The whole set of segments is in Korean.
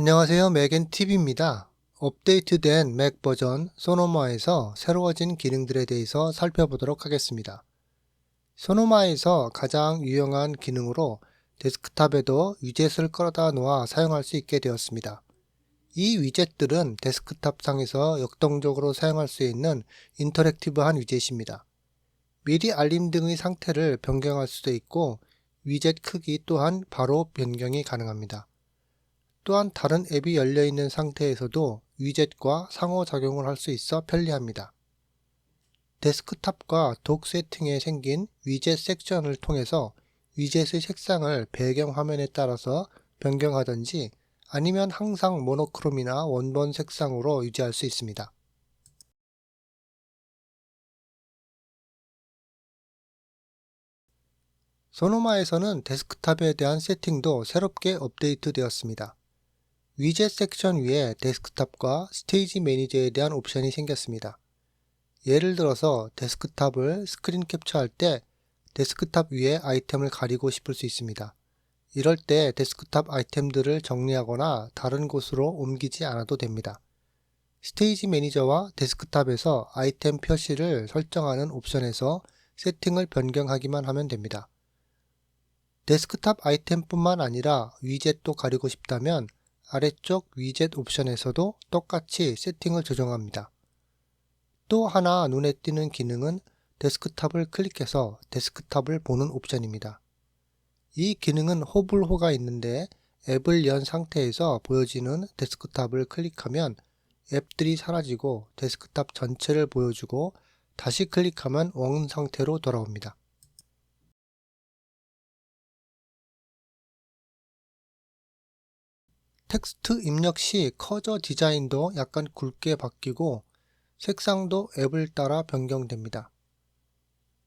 안녕하세요. 맥앤TV입니다. 업데이트된 맥 버전 소노마에서 새로워진 기능들에 대해서 살펴보도록 하겠습니다. 소노마에서 가장 유용한 기능으로 데스크탑에도 위젯을 끌어다 놓아 사용할 수 있게 되었습니다. 이 위젯들은 데스크탑 상에서 역동적으로 사용할 수 있는 인터랙티브한 위젯입니다. 미리 알림 등의 상태를 변경할 수도 있고 위젯 크기 또한 바로 변경이 가능합니다. 또한 다른 앱이 열려 있는 상태에서도 위젯과 상호작용을 할 수 있어 편리합니다. 데스크탑과 독 세팅에 생긴 위젯 섹션을 통해서 위젯의 색상을 배경 화면에 따라서 변경하든지 아니면 항상 모노크롬이나 원본 색상으로 유지할 수 있습니다. 소노마에서는 데스크탑에 대한 세팅도 새롭게 업데이트 되었습니다. 위젯 섹션 위에 데스크탑과 스테이지 매니저에 대한 옵션이 생겼습니다. 예를 들어서 데스크탑을 스크린 캡처할 때 데스크탑 위에 아이템을 가리고 싶을 수 있습니다. 이럴 때 데스크탑 아이템들을 정리하거나 다른 곳으로 옮기지 않아도 됩니다. 스테이지 매니저와 데스크탑에서 아이템 표시를 설정하는 옵션에서 세팅을 변경하기만 하면 됩니다. 데스크탑 아이템뿐만 아니라 위젯도 가리고 싶다면 아래쪽 위젯 옵션에서도 똑같이 세팅을 조정합니다. 또 하나 눈에 띄는 기능은 데스크탑을 클릭해서 데스크탑을 보는 옵션입니다. 이 기능은 호불호가 있는데 앱을 연 상태에서 보여지는 데스크탑을 클릭하면 앱들이 사라지고 데스크탑 전체를 보여주고 다시 클릭하면 원 상태로 돌아옵니다. 텍스트 입력 시 커저 디자인도 약간 굵게 바뀌고 색상도 앱을 따라 변경됩니다.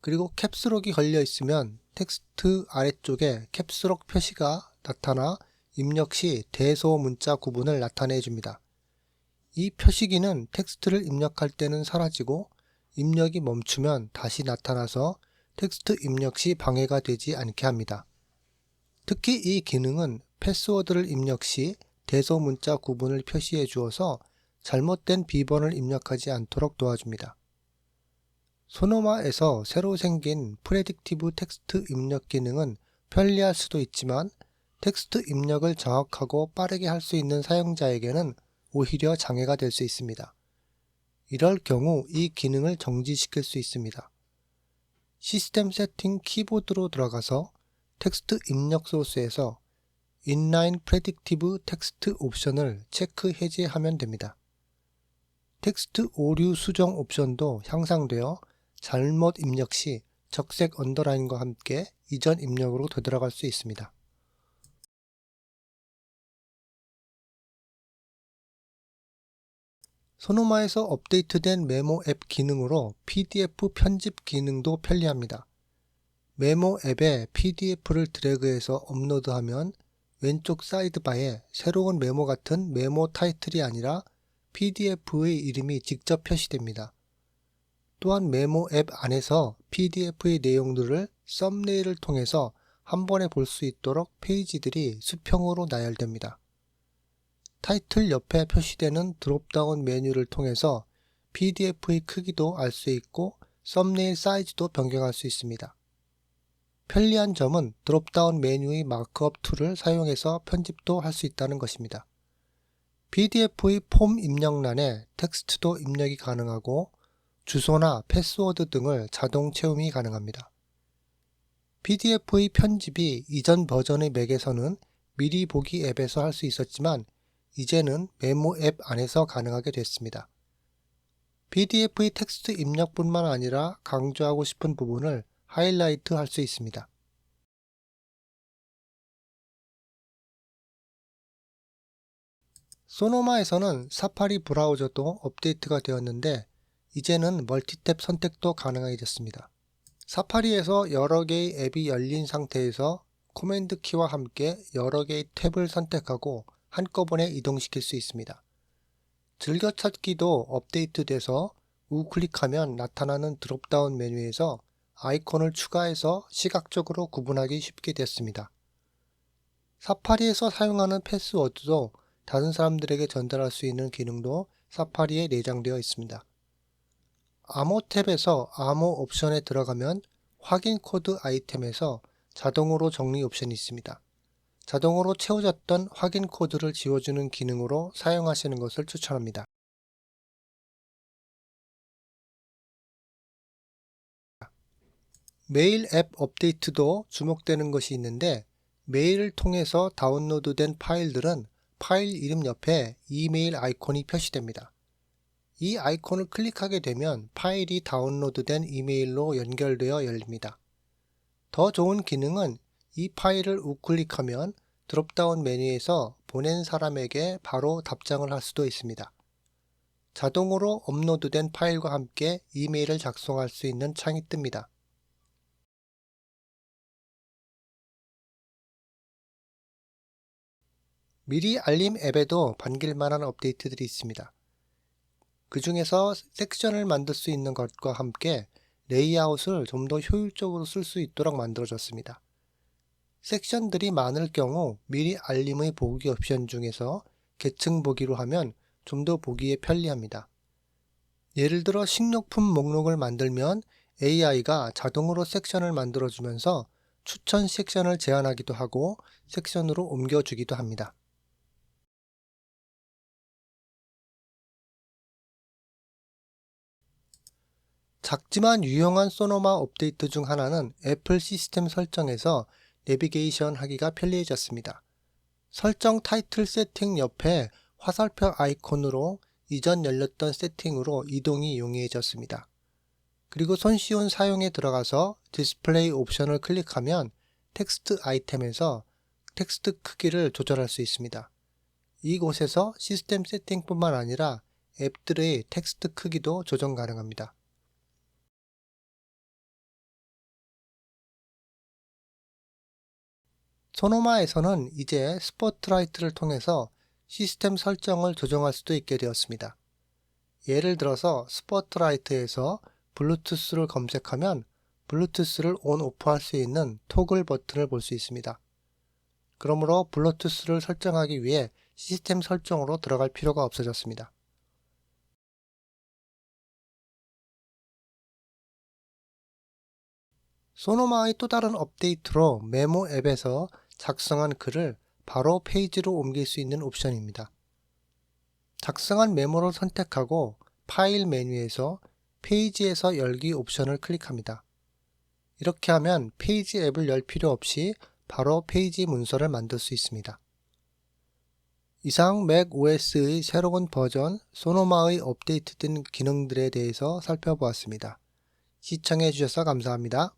그리고 캡스록이 걸려 있으면 텍스트 아래쪽에 캡스록 표시가 나타나 입력 시 대소 문자 구분을 나타내 줍니다. 이 표시기는 텍스트를 입력할 때는 사라지고 입력이 멈추면 다시 나타나서 텍스트 입력 시 방해가 되지 않게 합니다. 특히 이 기능은 패스워드를 입력 시 대소 문자 구분을 표시해 주어서 잘못된 비번을 입력하지 않도록 도와줍니다. 소노마에서 새로 생긴 프레딕티브 텍스트 입력 기능은 편리할 수도 있지만 텍스트 입력을 정확하고 빠르게 할 수 있는 사용자에게는 오히려 장애가 될 수 있습니다. 이럴 경우 이 기능을 정지시킬 수 있습니다. 시스템 세팅 키보드로 들어가서 텍스트 입력 소스에서 인라인 프레딕티브 텍스트 옵션을 체크 해제하면 됩니다. 텍스트 오류 수정 옵션도 향상되어 잘못 입력 시 적색 언더라인과 함께 이전 입력으로 되돌아갈 수 있습니다. 소노마에서 업데이트된 메모 앱 기능으로 PDF 편집 기능도 편리합니다. 메모 앱에 PDF를 드래그해서 업로드하면 왼쪽 사이드바에 새로운 메모 같은 메모 타이틀이 아니라 PDF의 이름이 직접 표시됩니다. 또한 메모 앱 안에서 PDF의 내용들을 썸네일을 통해서 한 번에 볼 수 있도록 페이지들이 수평으로 나열됩니다. 타이틀 옆에 표시되는 드롭다운 메뉴를 통해서 PDF의 크기도 알 수 있고 썸네일 사이즈도 변경할 수 있습니다. 편리한 점은 드롭다운 메뉴의 마크업 툴을 사용해서 편집도 할 수 있다는 것입니다. PDF의 폼 입력란에 텍스트도 입력이 가능하고 주소나 패스워드 등을 자동 채움이 가능합니다. PDF의 편집이 이전 버전의 맥에서는 미리 보기 앱에서 할 수 있었지만 이제는 메모 앱 안에서 가능하게 됐습니다. PDF의 텍스트 입력뿐만 아니라 강조하고 싶은 부분을 하이라이트 할 수 있습니다. 소노마에서는 사파리 브라우저도 업데이트가 되었는데 이제는 멀티탭 선택도 가능해졌습니다. 사파리에서 여러 개의 앱이 열린 상태에서 코맨드 키와 함께 여러 개의 탭을 선택하고 한꺼번에 이동시킬 수 있습니다. 즐겨찾기도 업데이트돼서 우클릭하면 나타나는 드롭다운 메뉴에서 아이콘을 추가해서 시각적으로 구분하기 쉽게 됐습니다. 사파리에서 사용하는 패스워드도 다른 사람들에게 전달할 수 있는 기능도 사파리에 내장되어 있습니다. 암호 탭에서 암호 옵션에 들어가면 확인 코드 아이템에서 자동으로 정리 옵션이 있습니다. 자동으로 채워졌던 확인 코드를 지워주는 기능으로 사용하시는 것을 추천합니다. 메일 앱 업데이트도 주목되는 것이 있는데 메일을 통해서 다운로드된 파일들은 파일 이름 옆에 이메일 아이콘이 표시됩니다. 이 아이콘을 클릭하게 되면 파일이 다운로드된 이메일로 연결되어 열립니다. 더 좋은 기능은 이 파일을 우클릭하면 드롭다운 메뉴에서 보낸 사람에게 바로 답장을 할 수도 있습니다. 자동으로 업로드된 파일과 함께 이메일을 작성할 수 있는 창이 뜹니다. 미리 알림 앱에도 반길 만한 업데이트들이 있습니다. 그 중에서 섹션을 만들 수 있는 것과 함께 레이아웃을 좀 더 효율적으로 쓸 수 있도록 만들어졌습니다. 섹션들이 많을 경우 미리 알림의 보기 옵션 중에서 계층 보기로 하면 좀 더 보기에 편리합니다. 예를 들어 식료품 목록을 만들면 AI가 자동으로 섹션을 만들어주면서 추천 섹션을 제안하기도 하고 섹션으로 옮겨주기도 합니다. 작지만 유용한 소노마 업데이트 중 하나는 애플 시스템 설정에서 내비게이션 하기가 편리해졌습니다. 설정 타이틀 세팅 옆에 화살표 아이콘으로 이전 열렸던 세팅으로 이동이 용이해졌습니다. 그리고 손쉬운 사용에 들어가서 디스플레이 옵션을 클릭하면 텍스트 아이템에서 텍스트 크기를 조절할 수 있습니다. 이곳에서 시스템 세팅뿐만 아니라 앱들의 텍스트 크기도 조정 가능합니다. 소노마에서는 이제 스포트라이트를 통해서 시스템 설정을 조정할 수도 있게 되었습니다. 예를 들어서 스포트라이트에서 블루투스를 검색하면 블루투스를 온 오프 할 수 있는 토글 버튼을 볼 수 있습니다. 그러므로 블루투스를 설정하기 위해 시스템 설정으로 들어갈 필요가 없어졌습니다. 소노마의 또 다른 업데이트로 메모 앱에서 작성한 글을 바로 페이지로 옮길 수 있는 옵션입니다. 작성한 메모를 선택하고 파일 메뉴에서 페이지에서 열기 옵션을 클릭합니다. 이렇게 하면 페이지 앱을 열 필요 없이 바로 페이지 문서를 만들 수 있습니다. 이상 맥 OS의 새로운 버전 소노마의 업데이트된 기능들에 대해서 살펴보았습니다. 시청해 주셔서 감사합니다.